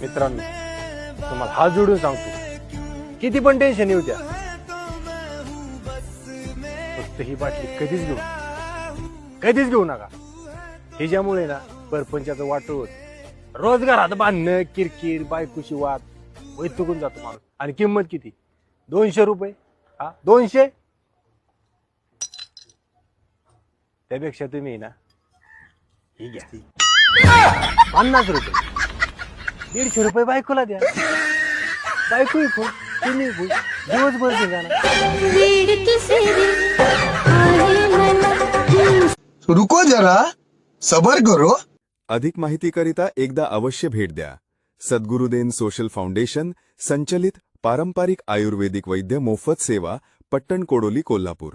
मित्रांनो तुम्हाला हात जोडून सांगतो. किती पण टेन्शन येऊ द्या. फक्त ही बाटली कधीच घेऊ कधीच घेऊ नका. हिच्यामुळे ना परपंचाचं वाटो रोजगारात बांधणं किरकिर बायकोशी वाद वैतुकून जातो माणूस. आणि किंमत किती? दोनशे रुपये. हा दोनशे? त्यापेक्षा तुम्ही ना ही घ्या. पन्नास रुपये. दीडशे रुपये बायकोला द्या. बायको तुम्ही दिवसभर रुको जरा सबर करो. अधिक माहितीकरिता एकदा अवश्य भेट द्या. सद्गुरुदेन सोशल फाउंडेशन संचलित पारंपरिक आयुर्वेदिक वैद्य मोफत सेवा पट्टण कोडोली कोल्हापूर.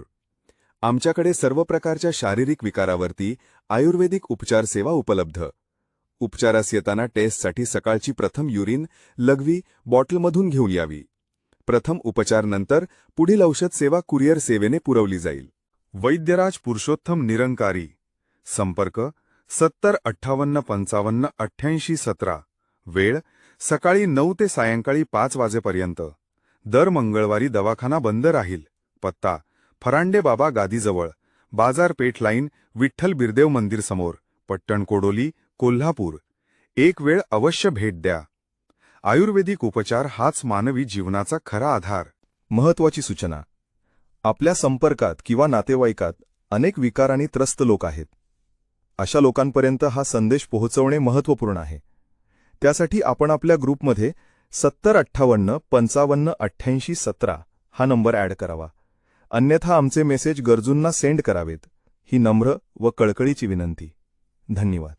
आमच्याकडे सर्व प्रकारच्या शारीरिक विकारावरती आयुर्वेदिक उपचार सेवा उपलब्ध. उपचारास येताना टेस्टसाठी सकाळची प्रथम युरिन लघवी बॉटलमधून घेऊन यावी. प्रथम उपचार नंतर पुढील औषध सेवा कुरिअर सेवेने पुरवली जाईल. वैद्यराज पुरुषोत्तम निरंकारी. संपर्क सत्तर अठ्ठावन्न पंचावन्न अठ्ठ्याऐंशी सतरा. वेळ सकाळी नऊ ते सायंकाळी पाच वाजेपर्यंत. दर मंगळवारी दवाखाना बंद राहील. पत्ता फरांडे बाबा गादीजवळ. बाजारपेठ लाईन विठ्ठल बिरदेव मंदिर समोर. पट्टण कोडोली कोल्हापूर. एक वेळ अवश्य भेट द्या. आयुर्वेदिक उपचार हाच मानवी जीवनाचा खरा आधार. महत्वाची सूचना. आपल्या संपर्कात किंवा नातेवाईकात अनेक विकारांनी त्रस्त लोक आहेत. अशा लोकांपर्यंत हा संदेश पोहोचवणे महत्त्वपूर्ण आहे. त्यासाठी आपण आपल्या ग्रुपमध्ये सत्तर अठ्ठावन्न पंचावन्न अठ्ठ्याऐंशी सतरा हा नंबर ॲड करावा. अन्यथा आमचे मेसेज गरजूंना सेंड करावेत. ही नम्र व कळकळीची विनंती. धन्यवाद.